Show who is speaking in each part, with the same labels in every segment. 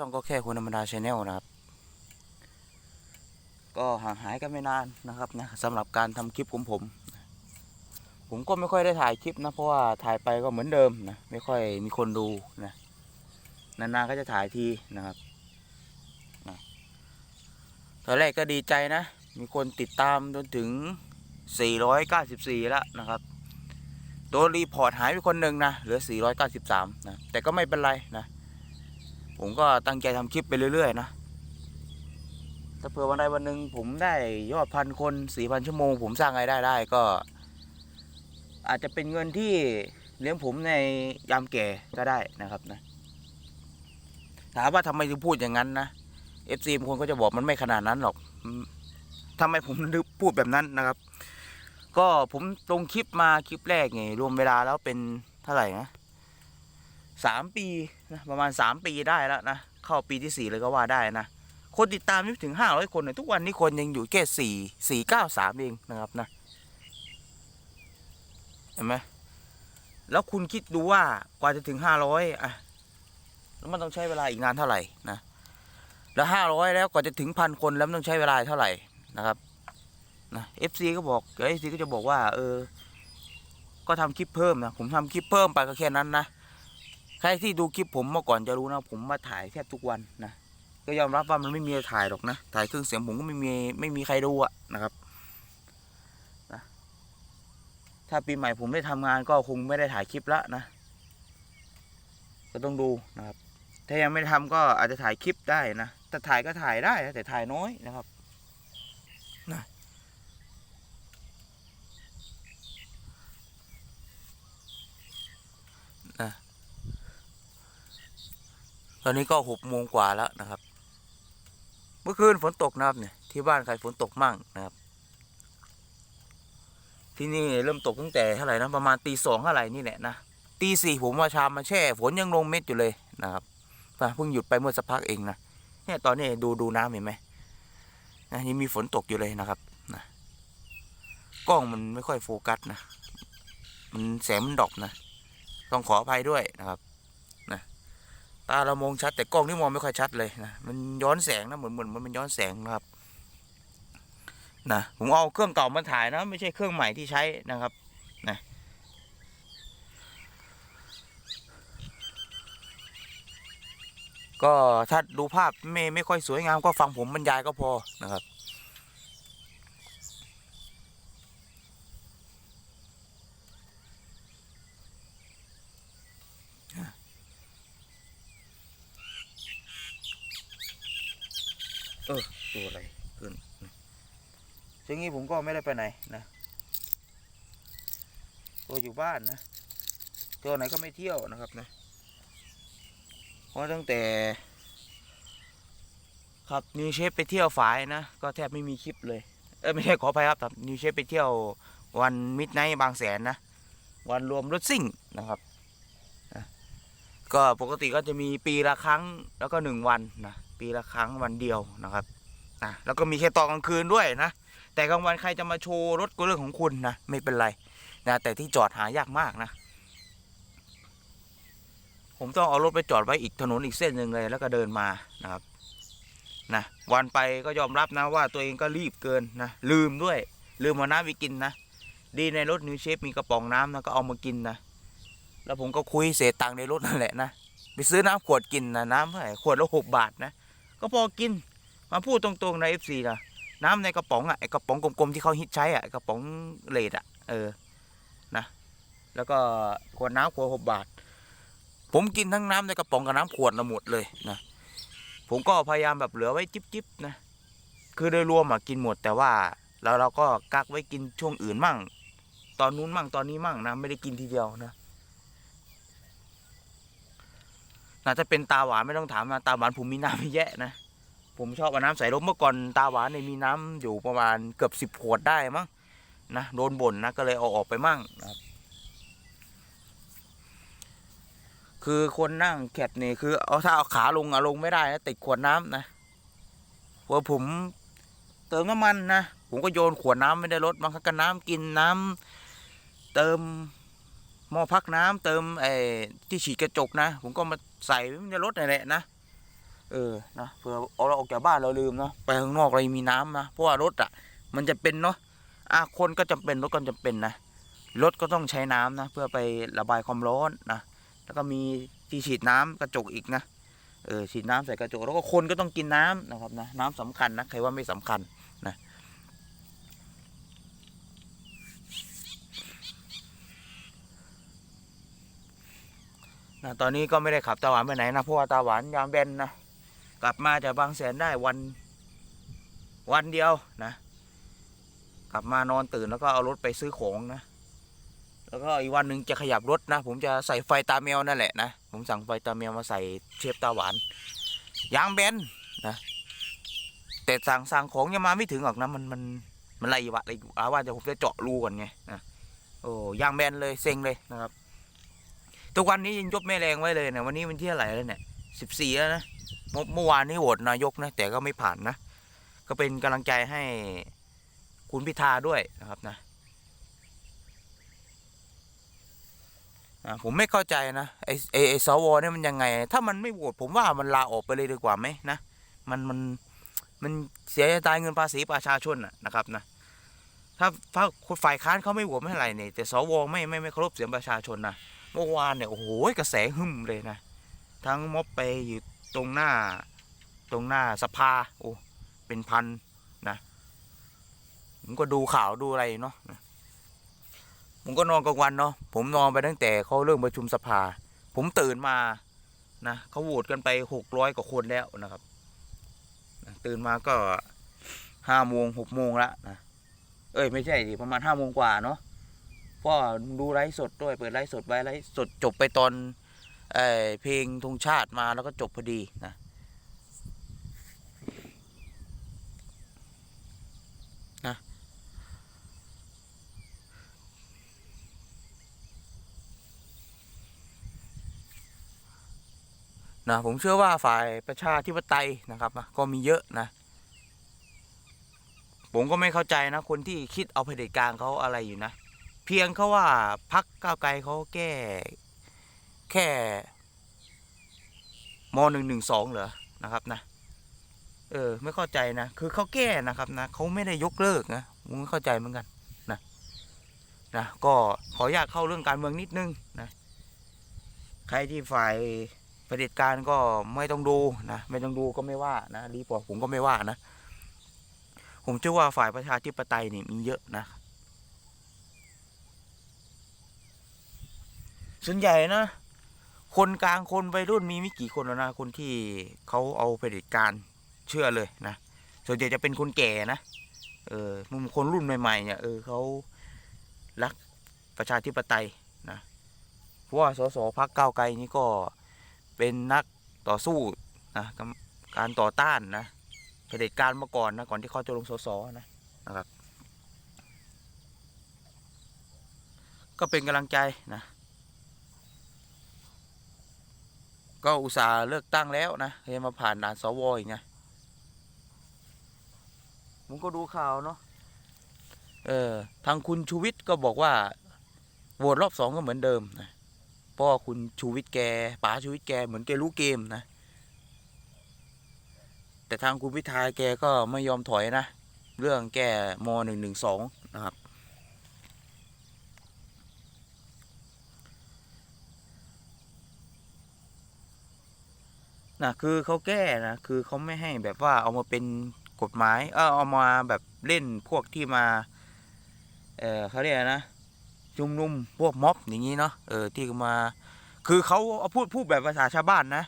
Speaker 1: ช่องก็แค่คนธรรมดาชาแนลนะครับ ก็ห่างหายกันไม่นานนะครับนะสำหรับการทำคลิปของผม ผมก็ไม่ค่อยได้ถ่ายคลิปนะ เพราะว่าถ่ายไปก็เหมือนเดิมนะไม่ค่อยมีคนดูนะนานๆก็จะถ่ายทีนะครับนะตอนแรกก็ดีใจนะ มีคนติดตามจนถึง 494 แล้วนะครับโดนรีพอร์ตหายไปคนหนึ่งนะเหลือ 493นะแต่ก็ไม่เป็นไรนะ ผมก็ตั้งใจทำคลิปไปเรื่อย ๆ นะ ถ้าเผื่อวันใดวันหนึ่งผมได้ยอดพันคนสี่พันชั่วโมง ผมสร้างรายได้ได้ก็ อาจจะเป็นเงินที่เลี้ยงผมในยามแก่ก็ได้นะครับนะ ถามว่าทำไมถึงพูดอย่างนั้นนะ FC บางคนก็จะบอกมันไม่ขนาดนั้นหรอกทำไมผมถึงพูดแบบนั้นนะครับ ก็ผมลงคลิปมาคลิปแรกไงรวมเวลาแล้วเป็นเท่าไหร่นะ สามปีนะประมาณสามปีได้แล้วนะเข้าปีที่สี่เลยก็ว่าได้นะคนติดตามไม่ถึงห้าร้อยคนเนี่ยทุกวันนี้คนยังอยู่แค่สี่สี่เก้าสามเองนะครับนะเห็นไหมแล้วคุณคิดดูว่ากว่าจะถึงห้าร้อยอะแล้วมันต้องใช้เวลาอีกนานเท่าไหร่นะแล้วห้าร้อยแล้วกว่าจะถึงพันคนแล้วมันต้องใช้เวลาเท่าไหร่นะครับนะเอฟซีก็บอกเอฟซีก็จะบอกว่า เออ ก็ทำคลิปเพิ่มนะผมทำคลิปเพิ่มไปก็แค่นั้นนะ ครที่ดูคลิปผมเมื่อก่อนจะรู้นะ ผมมาถ่ายแทบทุกวันนะก็ยอมรับว่ามันไม่มีอะไรถ่ายหรอกนะ ถ่ายเครื่องเสียงผมก็ไม่มีไม่มีใครดูอะนะครับนะถ้าปีใหม่ผมได้ทำงานก็คงไม่ได้ถ่ายคลิปละนะ ก็ต้องดูนะครับ ถ้ายังไม่ได้ทำก็อาจจะถ่ายคลิปได้นะแต่ถ่ายก็ถ่ายได้แต่ถ่ายน้อยนะครับนะนะ ตอนนี้ก็หกโมงกว่าแล้วนะครับ เมื่อคืนฝนตกนะครับเนี่ยที่บ้านใครฝนตกมั่งนะครับ ที่นี่เริ่มตกตั้งแต่เท่าไหร่นะประมาณตีสองเท่าไหร่นี่แหละนะตีสี่ผมมาชามมาแช่ ฝนยังลงเม็ดอยู่เลยนะครับเพิ่งหยุดไปเมื่อสักพักเองนะเนี่ยตอนนี้ดูดูน้ำเห็นไหมนะยังมีฝนตกอยู่เลยนะครับนะกล้องมันไม่ค่อยโฟกัสนะ มันแสงมันดอปนะ ต้องขออภัยด้วยนะครับ ตาเรามองชัด แต่กล้องนี่มองไม่ค่อยชัดเลยนะมันย้อนแสงนะเหมือนเหมือนมันย้อนแสงนะครับนะผมเอาเครื่องเก่ามาถ่ายนะ ไม่ใช่เครื่องใหม่ที่ใช้นะครับนะก็ถ้าดูภาพไม่ไม่ค่อยสวยงามก็ฟังผมบรรยายก็พอนะครับ ตัวอะไรขึ้นช่งนี้ผมก็ไม่ได้ไปไหนนะตัวอยู่บ้านนะตัวไหนก็ไม่เที่ยวนะครับนะเพราะตั้งแต่ ครับนิวเชฟไปเที่ยวฝายนะ ก็แทบไม่มีคลิปเลย เออไม่ใช่ขออภัยครับนิวเชฟไปเที่ยววันมิดไนท์บางแสนนะ วันรวมรถซิ่งนะครับก็ปกติก็จะมีปีละครั้งแล้วก็หนึ่งวันนะปีละครั้งวันเดียวนะครับะแล้วก็มีแค่ตอนกลางคืนด้วยนะ แต่กลางวันใครจะมาโชว์รถก็เรื่องของคุณนะไม่เป็นไรนะแต่ที่จอดหายากมากนะ ผมต้องเอารถไปจอดไว้อีกถนนอีกเส้นหนึ่งเลย แล้วก็เดินมานะครับนะวันไปก็ยอมรับนะว่าตัวเองก็รีบเกินนะลืมด้วย ลืมเอาน้ำไปกินนะ ดีในรถนิวเชฟมีกระป๋องน้ำนะก็เอามากินนะแล้วผมก็คุยเศษตังในรถนั่นแหละนะไปซื้อน้ำขวดกินนะน้ำเท่าไหร่ขวดละหกบาทนะ ก็พอกิน มาพูดตรงๆในเอฟซีนะน้ำในกระป๋องอะไอกระป๋องกลมๆที่เขาฮิตใช้อะกระป๋องเลดอะเออนะแล้วก็ขวดน้ำขวดหกบาท ผมกินทั้งน้ำในกระป๋องกับน้ำขวดละหมดเลยนะผมก็พยายามแบบเหลือไว้จิบๆนะคือโดยรวมอะกินหมดแต่ว่าเราเราก็กักไว้กินช่วงอื่นมั่ง ตอนนู้นมั่งตอนนี้มั่งนะไม่ได้กินทีเดียวนะน่าจะเป็นตาหวานไม่ต้องถามนะตาหวานผมมีน้ำแยะนะ ผมชอบเอาน้ำใส่ลมเมื่อก่อนตาหวานเนี่ยมีน้ำอยู่ประมาณเกือบสิบขวดได้มั้งนะโดนบ่นนะก็เลยเอาออกไปมั่งนะครับ คือคนนั่งแคบนี่คือเอาถ้าเอาขาลงอะลงไม่ได้นะติดขวดน้ำนะเพราะผมเติมน้ำมันนะผมก็โยนขวดน้ำไม่ได้ลดบางครั้งก็น้ำกินน้ำเติมหม้อพักน้ำเติมไอ้ที่ฉีดกระจกนะ ผมก็มาใส่ไว้ในรถนี่นแหละนะ เออนะเผื่อเอาเราออกจากบ้านเราลืมเนาะไปข้างนอกเรามีน้ำนะเพราะว่ารถอะ มันจะเป็นเนาะอะคนก็จำเป็นรถก็จำเป็นนะรถก็ต้องใช้น้ำนะเพื่อไประบายความร้อนนะแล้วก็มีที่ฉีดน้ำกระจกอีกนะเออฉีดน้ำใส่กระจกแล้วก็คนก็ต้องกินน้ำนะครับนะน้ำสำคัญนะใครว่าไม่สำคัญนะนะตอนนี้ก็ไม่ได้ขับตาหวานไปไหนนะเพราะว่าตาหวานยามเบนนะ กลับมาจากบางแสนได้วัน วันเดียวนะ กลับมานอนตื่นแล้วก็เอารถไปซื้อของนะ แล้วก็อีกวันหนึ่งจะขยับรถนะ ผมจะใส่ไฟตาแมวนั่นแหละนะ ผมสั่งไฟตาแมวมาใส่เชฟตาหวาน ยางแบนนะ แต่สั่งสั่งของยังมาไม่ถึงหรอกนะ มันมันมันไรวะไรอาว่าจะผมจะเจาะรูก่อนไงนะโอ้ยางแบนเลยเซ็งเลยนะครับ ทุกวันนี้ยังยกแม่แรงไว้เลยเนะวันนี้มันที่อะไหรแล้วเนี่ยสิบสี่แล้วนะ เมื่อวานนี้โหวตนายกนะแต่ก็ไม่ผ่านนะ ก็เป็นกำลังใจให้คุณพิธาด้วยนะครับนะผมไม่เข้าใจนะไอไอไอสวเนี่ยมันยังไง ถ้ามันไม่โหวตผมว่ามันลาออกไปเลยดีกว่าไหมนะมันมันมันเสียดายเงินภาษีประชาชนนะครับนะถ้าถ้าฝ่ายค้านเขาไม่โหวตไม่ไรเนี่ยแต่สวไม่ไม่ไม่เคารพเสียงประชาชนนะเมื่อวานเนี่ยโอ้โหกระแสหึ่มเลยนะทั้งม็อบไปอยู่ ตรงหน้าตรงหน้าสภาโอ้เป็นพันนะผมก็ดูข่าวดูอะไรเนาะผมก็นอนกลางวันเนาะผมนอนไปตั้งแต่เขาเริ่มประชุมสภา ผมตื่นมานะเขาโหวตกันไปหกร้อยกว่าคนแล้วนะครับตื่นมาก็ห้าโมงหกโมงละนะเอ้ยไม่ใช่ดิประมาณห้าโมงกว่าเนาะเพราะดูไลฟ์สดด้วยเปิดไลฟ์สดไว้ไลฟ์สดจบไปตอน เพลงธงชาติมาแล้วก็จบพอดีนะนะนะผมเชื่อว่าฝ่ายประชาธิปไตยนะครับนะก็มีเยอะนะ ผมก็ไม่เข้าใจนะ คนที่คิดเอาเผด็จการเขาอะไรอยู่นะ เพียงเขาว่าพักก้าวไกลเขาแก้ แค่มหนึ่งหนึ่งสองเหรอนะครับนะ เออ ไม่เข้าใจนะ คือเขาแก้นะครับนะเขาไม่ได้ยกเลิกนะมไม่เข้าใจเหมือนกันนะนะก็ขออยากเข้าเรื่องการเมืองนิดนึงนะใครที่ฝ่ายเผด็จการก็ไม่ต้องดูนะไม่ต้องดูก็ไม่ว่านะรีพอร์ตผมก็ไม่ว่านะ ผมเชื่อว่าฝ่ายประชาธิปไตยนี่มีเยอะนะส่วนใหญ่นะ คนกลางคนวัยรุ่นมีไม่กี่คนแล้วนะคนที่เขาเอาเผด็จการเชื่อเลยนะส่วนใหญ่จะเป็นคนแก่นะเออมุมคนรุ่นใหม่ๆเนี่ยเออเขารักประชาธิปไตยนะเพราะว่าสสพักเก้าไกลนี่ก็เป็นนักต่อสู้นะกับการต่อต้านนะเผด็จการมาก่อนนะก่อนที่เขาจะลงสสนะนะครับ ก็เป็นกำลังใจนะ ก็อุตส่าห์เลือกตั้งแล้วนะยังมาผ่านด่านสวอีกนะผมก็ดูข่าวเนาะเออทางคุณชูวิทย์ก็บอกว่าโหวตรอบสองก็เหมือนเดิมนะเพราะว่าคุณชูวิทย์แกป๋าชูวิทย์แกเหมือนแกรู้เกมนะ แต่ทางคุณพิธาแกก็ไม่ยอมถอยนะ เรื่องแก้มหนึ่งหนึ่งสองนะครับ นะคือเขาแก้นะคือเขาไม่ให้แบบว่าเอามาเป็นกฎหมาย เออเอามาแบบเล่นพวกที่มา เออเขาเรียกนะชุมนุมพวกม็อบอย่างนี้เนาะเออที่มา คือเขาเอาพูดพูดแบบภาษาชาวบ้านนะ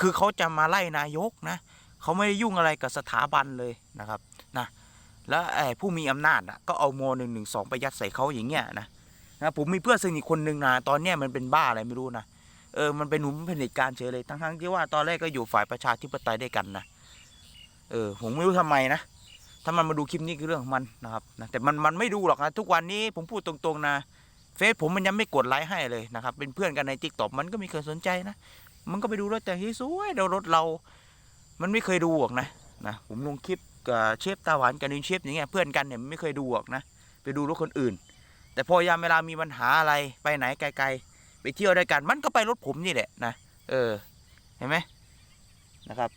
Speaker 1: คือเขาจะมาไล่นายกนะเขาไม่ได้ยุ่งอะไรกับสถาบันเลยนะครับนะแล้วไอ้ผู้มีอำนาจอะก็เอาโมหนึ่งหนึ่งสองไปยัดใส่เขาอย่างเงี้ยนะนะผมมีเพื่อนสนิทคนหนึ่งนะตอนเนี้ยมันเป็นบ้าอะไรไม่รู้นะ เออมันเป็นหนุนเผด็จการเฉยเลยทั้งทั้งๆที่ว่าตอนแรกก็อยู่ฝ่ายประชาธิปไตยด้วยกันนะเออผมไม่รู้ทำไมนะถ้ามันมาดูคลิปนี้คือเรื่องของมันนะครับนะแต่มันมันไม่ดูหรอกนะทุกวันนี้ผมพูดตรงๆนะเฟซผมมันยังไม่กดไลค์ให้เลยนะครับเป็นเพื่อนกันในทิกตอกมันก็ไม่เคยสนใจนะมันก็ไปดูรถแต่งที่สวยเดี๋ยวรถเรา มันไม่เคยดูหรอกนะนะผมลงคลิปกับเชฟตาหวานกับนินเชฟอย่างเงี้ยเพื่อนกันเนี่ยไม่เคยดูหรอกนะไปดูรถคนอื่น แต่พอยามเวลามีปัญหาอะไรไปไหนไกลๆ ไปเที่ยวด้วยกัน มันก็ไปรถผมนี่แหละนะเออ เห็นไหมนะครับ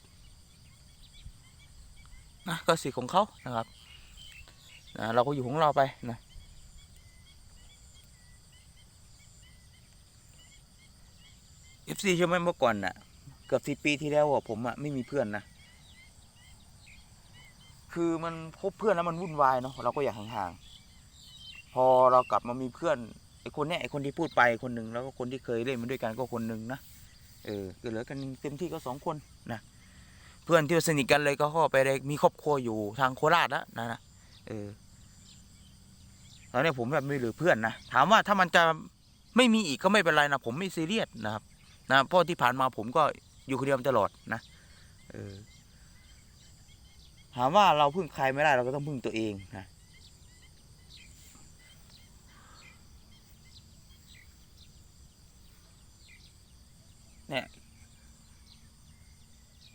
Speaker 1: นะก็สิทธิ์ของเขานะครับนะเราก็อยู่ของเราไปนะเอฟซีใช่ไหมเมื่อก่อนน่ะ เกือบสิปีที่แล้วอะผมอะไม่มีเพื่อนนะคือมันคบเพื่อนแล้วมันวุ่นวายเนาะเราก็อยากห่างๆพอเรากลับมามีเพื่อน ไอ้คนเนี้ยไอ้คนที่พูดไปคนหนึ่งแล้วก็คนที่เคยเล่นมาด้วยกันก็คนหนึ่งนะเออก็เหลือกันเต็มที่ก็สองคนนะเพื่อนที่สนิทกันเลยก็เข้าไปได้มีครอบครัวอยู่ทางโคราชแล้วนะนะเออตอนนี้ผมแบบไม่เหลือเพื่อนนะถามว่าถ้ามันจะไม่มีอีกก็ไม่เป็นไรนะผมไม่ซีเรียสนะครับ นะเพราะที่ผ่านมาผมก็อยู่คนเดียวมาตลอดนะเออถามว่าเราพึ่งใครไม่ได้เราก็ต้องพึ่งตัวเองนะ เนี่ย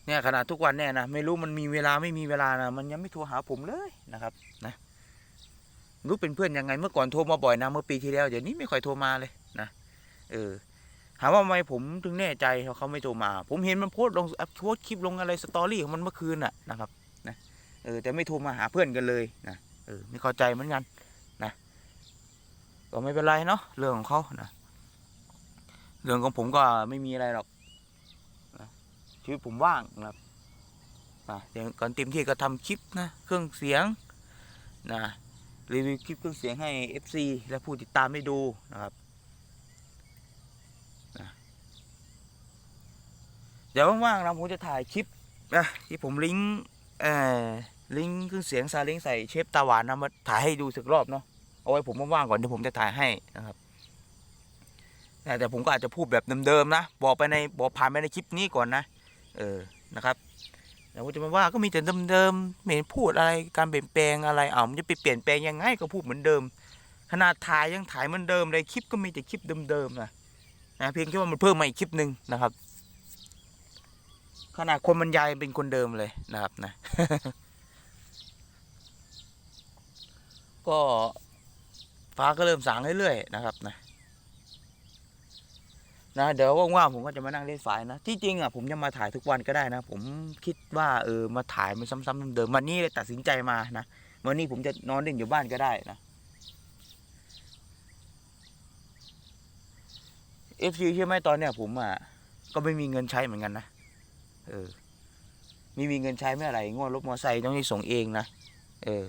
Speaker 1: เนี่ยขนาดทุกวันเนี่ยนะไม่รู้มันมีเวลาไม่มีเวลานะมันยังไม่โทรหาผมเลยนะครับ นะรู้เป็นเพื่อนยังไงเมื่อก่อนโทรมาบ่อยนะเมื่อปีที่แล้วเดี๋ยวนี้ไม่ค่อยโทรมาเลยนะเออถามว่าทำไมผมถึงแน่ใจว่าเขาไม่โทรมา ผมเห็นมันโพสต์ลงโพสต์คลิปลงอะไรสตอรี่ของมันเมื่อคืนน่ะนะครับนะเออแต่ไม่โทรมาหาเพื่อนกันเลยนะเออไม่เข้าใจเหมือนกันนะก็ไม่เป็นไรเนาะเรื่องของเขานะ เรื่องของผมก็ไม่มีอะไรหรอกชีวิตผมว่างนะครับเดี๋ยวก่อนเต็มที่ก็ทำคลิปนะเครื่องเสียงนะรีวิวคลิปเครื่องเสียงให้ FC และผู้ติดตามได้ดูนะครับนะเดี๋ยวว่างๆนะผมจะถ่ายคลิปนะที่ผมลิงก์เอ่อลิงก์เครื่องเสียงซาเล้งใส่เชฟตาหวานนะมาถ่ายให้ดูสักรอบเนาะเอาไว้ผมว่างๆก่อนเดี๋ยวผมจะถ่ายให้นะครับ แต่แต่ผมก็อาจจะพูดแบบเดิมๆนะ บอกไปในบอกผ่านไปในคลิปนี้ก่อนนะ เออนะครับแต่ว่าจะมาว่าก็มีแต่เดิมๆไม่เห็นพูดอะไรการเปลี่ยนแปลงอะไรอ้ามันจะไปเปลี่ยนแปลงยังไงก็พูดเหมือนเดิม ขนาดถ่ายยังถ่ายเหมือนเดิมเลยคลิปก็มีแต่คลิปเดิมๆนะนะเพียงแค่ว่ามันเพิ่มมาอีกคลิปหนึ่งนะครับ ขนาดคนบรรยายเป็นคนเดิมเลยนะครับนะ ก็ฟ้าก็เริ่มสางเรื่อยๆนะครับนะ นะเดี๋ยวว่างๆผมก็จะมานั่งเล่นฝายนะ ที่จริงอะผมจะมาถ่ายทุกวันก็ได้นะ ผมคิดว่าเออมาถ่ายมันซ้ำๆเดิมวันนี้เลยตัดสินใจมานะวันนี้ผมจะนอนเล่นอยู่บ้านก็ได้นะเอฟซีใช่ไหมตอนเนี้ยผมอะก็ไม่มีเงินใช้เหมือนกันนะเออไม่มีเงินใช้ไม่อะไรงวดรถมอเตอร์ไซค์ต้องได้ส่งเองนะเออ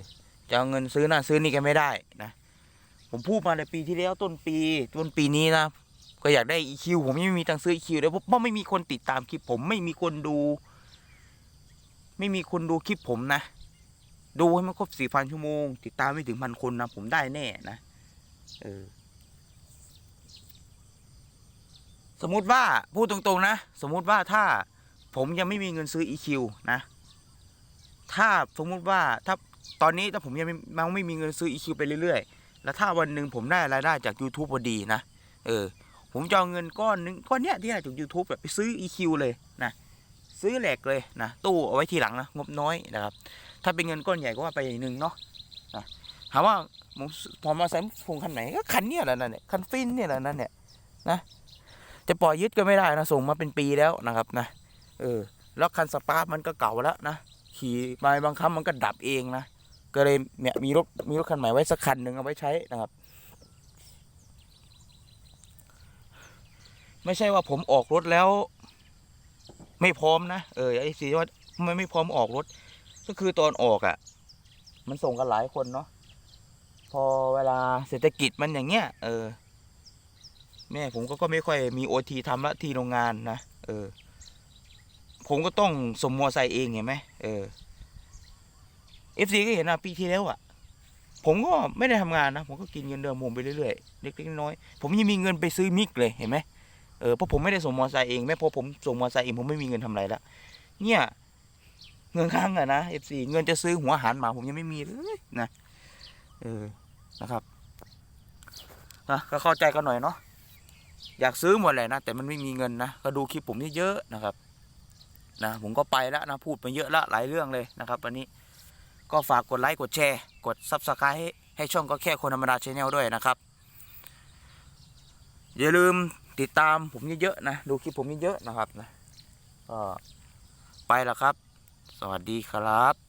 Speaker 1: จะเอาเงินซื้อนั่นซื้อนี่กันไม่ได้นะ ผมพูดมาในปีที่แล้วต้นปีต้นปีนี้นะ ก็อยากได้ EQ ผมยังไม่มีตังค์ซื้อ EQ เลยเพราะไม่มีคนติดตามคลิปผมไม่มีคนดู ไม่มีคนดูคลิปผมนะ ดูให้มันครบสี่พันชั่วโมง ติดตามไม่ถึงพันคนนะ ผมได้แน่นะเออสมมุติว่าพูดตรงๆนะ สมมุติว่าถ้าผมยังไม่มีเงินซื้อ EQ นะ ถ้าสมมุติว่าถ้าตอนนี้ถ้าผมยังไม่ยังไม่มีเงินซื้อ EQ ไปเรื่อยๆ แล้วถ้าวันหนึ่งผมได้รายได้จาก YouTube พอดีนะ เออ ผมจะเอาเงินก้อนหนึงก้อนเนี้ยที่ได้จาก YouTube แบบไปซื้อ EQ เลยนะซื้อแหลกเลยนะตู้เอาไว้ทีหลังนะงบน้อยนะครับ ถ้าเป็นเงินก้อนใหญ่ก็ว่าไปอย่างหนึ่งเนาะนะถามว่าผมพอมาใส่พงคันไหนก็คันเนี้ยแหละนั่นเนี่ยคันฟินเนี่ยแหละนั่นเนี่ยนะจะปล่อยยึดก็ไม่ได้นะส่งมาเป็นปีแล้วนะครับนะเออแล้วคันสปาร์คมันก็เก่าแล้วนะขี่ไปบางครั้งมันก็ดับเองนะก็เลยเนี่ยมีรถมีรถคันใหม่ไว้สักคันหนึ่งเอาไว้ใช้นะครับ ไม่ใช่ว่าผมออกรถแล้ว ไม่พร้อมนะเออไอ้สีว่าไม่ไม่พร้อมออกรถ ก็คือตอนออกอะ่ะ มันส่งกันหลายคนเนาะพอเวลาเศรษฐกิจมันอย่างเงี้ยเออ แม่ผมก็ก็ไม่ค่อยมีโอทีทำละที่โรงงานนะเออ ผมก็ต้องสมมอไซค์เองเห็นไหมเออเอฟซีก็เห็นนะปีที่แล้วอะผมก็ไม่ได้ทำงานนะ ผมก็กินเงินเดือนผมไปเรื่อยๆเล็กๆน้อยๆผมยังมีเงินไปซื้อมิกเลยเห็นไหม เออเพราะผมไม่ได้ส่งมอไซค์เองแม้พอผมส่งมอไซค์เองผมไม่มีเงินทำอะไรละเนี่ย เงินค้างอะนะเอฟซีเงินจะซื้อหัวอาหารหมาผมยังไม่มีเลยนะเออนะครับนะก็เข้าใจกันหน่อยเนาะอยากซื้อหมดแหละนะแต่มันไม่มีเงินนะก็ดูคลิปผมเยอะๆนะครับนะผมก็ไปแล้วนะพูดไปเยอะละหลายเรื่องเลยนะครับวันนี้ก็ฝากกดไลค์กดแชร์ กดซับสไครต์ให้ให้ช่องก็แค่คนธรรมดาชแนลด้วยนะครับ อย่าลืม ติดตามผมเยอะๆนะ ดูคลิปผมเยอะๆนะครับนะก็ไปแล้วครับ สวัสดีครับ